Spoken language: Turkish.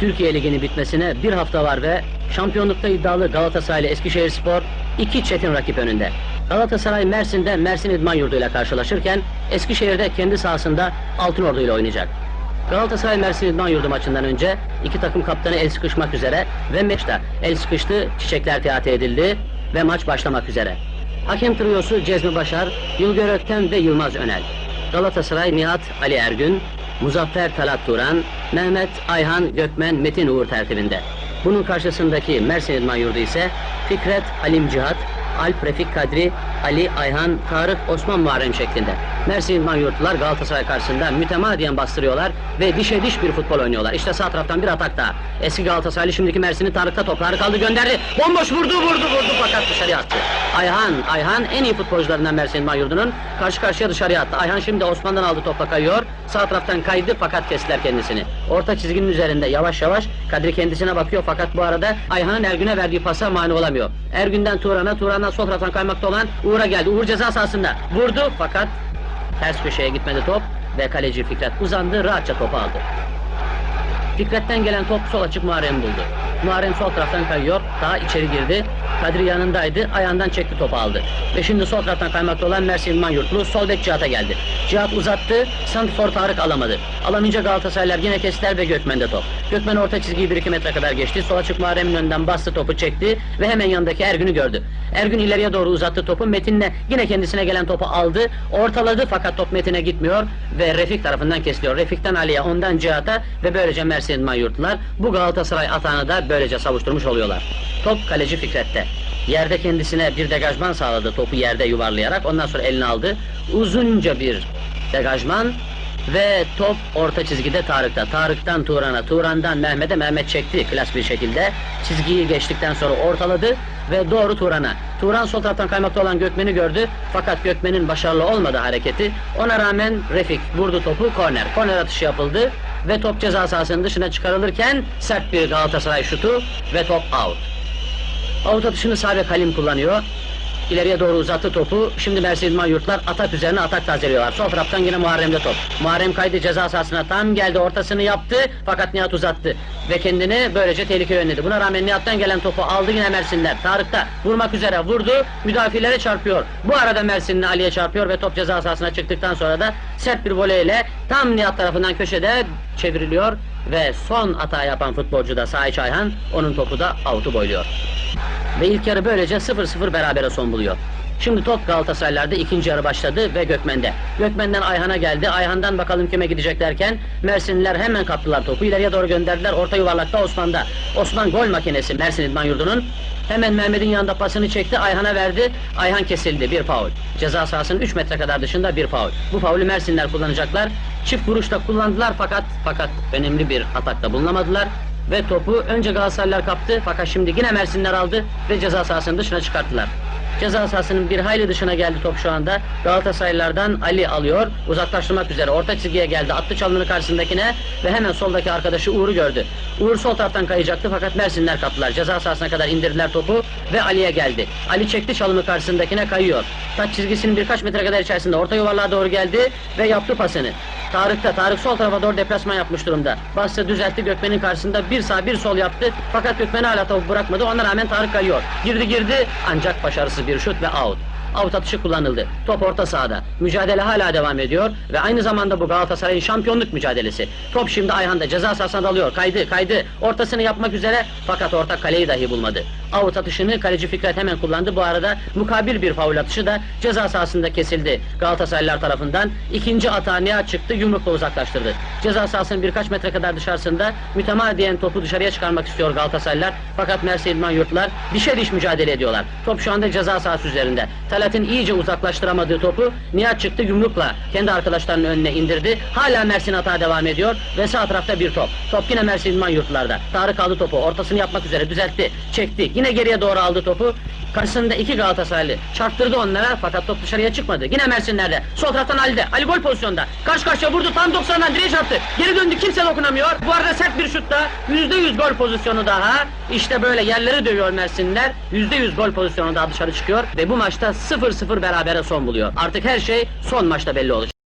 Türkiye Ligi'nin bitmesine bir hafta var ve şampiyonlukta iddialı Galatasaray ile Eskişehirspor iki çetin rakip önünde. Galatasaray Mersin'de Mersin İdman Yurdu ile karşılaşırken Eskişehir'de kendi sahasında Altınordu ile oynayacak. Galatasaray Mersin İdman Yurdu maçından önce iki takım kaptanı el sıkışmak üzere ve maçta el sıkıştı, çiçekler teati edildi ve maç başlamak üzere. Hakem triyosu Cezmi Başar, Yılgör Ökten ve Yılmaz Önel. Galatasaray Nihat Ali Ergün, Muzaffer Talat Turan, Mehmet Ayhan Gökmen Metin Uğur tertibinde. Bunun karşısındaki Mersin İdman Yurdu ise Fikret Halim Cihat, Alp Refik Kadri, Ali Ayhan, Tarık Osman Muharrem şeklinde. Mersin İdman Yurtlular Galatasaray karşısında mütemadiyen bastırıyorlar ve dişe diş bir futbol oynuyorlar. İşte sağ taraftan bir atak daha. Eski Galatasaraylı şimdiki Mersin'i Tarık'ta topları kaldı gönderdi. Bomboş vurdu vurdu vurdu fakat dışarıya attı. Ayhan, Ayhan en iyi futbolcularından Mersin İdman Yurdu'nun karşı karşıya dışarıya attı. Ayhan şimdi Osman'dan aldı topla kayıyor. Sağ taraftan kaydı fakat kestiler kendisini. Orta çizginin üzerinde yavaş yavaş Kadri kendisine bakıyor fakat bu arada Ayhan'ın Ergün'e verdiği pasa mani olamıyor. Ergün'den Turan'a, Turan'dan sol taraftan kaymakta olan Uğur'a geldi. Uğur ceza sahasında vurdu fakat ters köşeye gitmedi top ve kaleci Fikret uzandı rahatça topu aldı. Fikret'ten gelen top sol açık Muharrem buldu. Muharrem sol taraftan kayıyor, daha içeri girdi. Kadri yanındaydı, ayağından çekti topu aldı. Ve şimdi sol taraftan kaymakta olan Mersin İlman Yurtlu sol bek Cihat'a geldi. Cihat uzattı, Santifor Tarık alamadı. Alamayınca Galatasaraylar yine kestiler ve Gökmen'de top. Gökmen orta çizgiyi 1-2 metre kadar geçti. Sol açık Muharrem'in önünden bastı topu çekti ve hemen yanındaki Ergün'ü gördü. Ergün ileriye doğru uzattı topu. Metin'le yine kendisine gelen topu aldı. Ortaladı fakat top Metin'e gitmiyor ve Refik tarafından kesiliyor. Refik'ten Ali'ye, ondan Cihat'a ve böylece Mersin İdman Yurtlular bu Galatasaray atağını da böylece savuşturmuş oluyorlar. Top kaleci Fikret'te. Yerde kendisine bir degajman sağladı topu yerde yuvarlayarak. Ondan sonra elini aldı. Uzunca bir degajman ve top orta çizgide Tarık'ta. Tarık'tan Turan'a, Turan'dan Mehmet'e Mehmet çekti klas bir şekilde. Çizgiyi geçtikten sonra ortaladı ve doğru Turan'a. Turan sol taraftan kaymakta olan Gökmen'i gördü. Fakat Gökmen'in başarılı olmadı hareketi. Ona rağmen Refik vurdu topu korner. Korner atışı yapıldı ve top ceza sahasının dışına çıkarılırken sert bir Galatasaray şutu ve top out. Out atışını Sabek Halim kullanıyor. İleriye doğru uzattı topu. Şimdi Mersin İdman Yurtlar atak üzerine atak tazeliyorlar. Sol taraftan yine Muharrem'de top. Muharrem kaydı ceza sahasına tam geldi ortasını yaptı fakat Nihat uzattı. Ve kendini böylece tehlikeye önledi. Buna rağmen Nihat'tan gelen topu aldı yine Mersinler. Tarık'ta vurmak üzere vurdu. Müdafilere çarpıyor. Bu arada Mersinli Ali'ye çarpıyor ve top ceza sahasına çıktıktan sonra da sert bir voleyle tam Nihat tarafından köşede çevriliyor. Ve son hata yapan futbolcu da Sahiç Ayhan. Onun topu da out'u boyluyor. Ve ilk yarı böylece 0-0 berabere son buluyor. Şimdi top Galatasaraylar'da ikinci yarı başladı ve Gökmen'de. Gökmen'den Ayhan'a geldi. Ayhan'dan bakalım kime gidecek derken Mersinliler hemen kaptılar topu. ileriye doğru gönderdiler. Orta yuvarlakta Osman'da. Osman gol makinesi Mersin İdman Yurdu'nun. Hemen Mehmet'in yanında pasını çekti. Ayhan'a verdi. Ayhan kesildi. Bir faul. Ceza sahasının 3 metre kadar dışında bir faul. Bu faulü Mersinler kullanacaklar. Çift vuruşta kullandılar fakat fakat önemli bir atakta bulunamadılar ve topu önce Galatasaraylılar kaptı fakat şimdi yine Mersinler aldı ve ceza sahasının dışına çıkarttılar. Ceza sahasının bir hayli dışına geldi top şu anda. Galatasaraylılardan Ali alıyor. Uzaklaştırmak üzere. Orta çizgiye geldi. Attı çalımını karşısındakine ve hemen soldaki arkadaşı Uğur'u gördü. Uğur sol taraftan kayacaktı fakat Mersinler kaptılar. Ceza sahasına kadar indirdiler topu ve Ali'ye geldi. Ali çekti çalımı karşısındakine kayıyor. Taç çizgisinin birkaç metre kadar içerisinde orta yuvarlığa doğru geldi ve yaptı pasını. Tarık'ta, Tarık sol tarafa doğru deplasman yapmış durumda. Bastı düzeltti Gökmen'in karşısında bir sağ bir sol yaptı. Fakat Gökmen hala topu bırakmadı. Ona rağmen Tarık kayıyor. Girdi girdi ancak başarısız bir şut ve out. Out atışı kullanıldı. Top orta sahada. Mücadele hala devam ediyor ve aynı zamanda bu Galatasaray'ın şampiyonluk mücadelesi. Top şimdi Ayhan'da ceza sahasına dalıyor. Kaydı, kaydı. Ortasını yapmak üzere fakat orta kaleyi dahi bulmadı. Out atışını kaleci Fikret hemen kullandı. Bu arada mukabil bir faul atışı da ceza sahasında kesildi. Galatasaraylılar tarafından. ikinci Nihat çıktı, yumrukla uzaklaştırdı. Ceza sahasının birkaç metre kadar dışarısında mütemadiyen topu dışarıya çıkarmak istiyor Galatasaraylılar. Fakat Mersin İdman Yurtlar dişe diş mücadele ediyorlar. Top şu anda ceza sahası üzerinde. Talat'ın iyice uzaklaştıramadığı topu Nihat çıktı yumrukla kendi arkadaşlarının önüne indirdi. Hala Mersin hata devam ediyor ve sağ tarafta bir top. Top yine Mersin İdman Yurtlarda. Tarık aldı topu ortasını yapmak üzere düzeltti. Çekti. Yine geriye doğru aldı topu. Karşısında iki Galatasaraylı. Çarptırdı onlara fakat top dışarıya çıkmadı. Yine Mersinler'de. Sol taraftan Ali'de. Ali gol pozisyonda. Karşı karşıya vurdu. Tam 90'dan direğe çarptı. Geri döndü. Kimse dokunamıyor. Bu arada sert bir şutta. %100 gol pozisyonu daha. İşte böyle yerleri dövüyor Mersinler. %100 gol pozisyonu daha dışarı çıkıyor. Ve bu maçta 0-0 berabere son buluyor. Artık her şey son maçta belli olacak.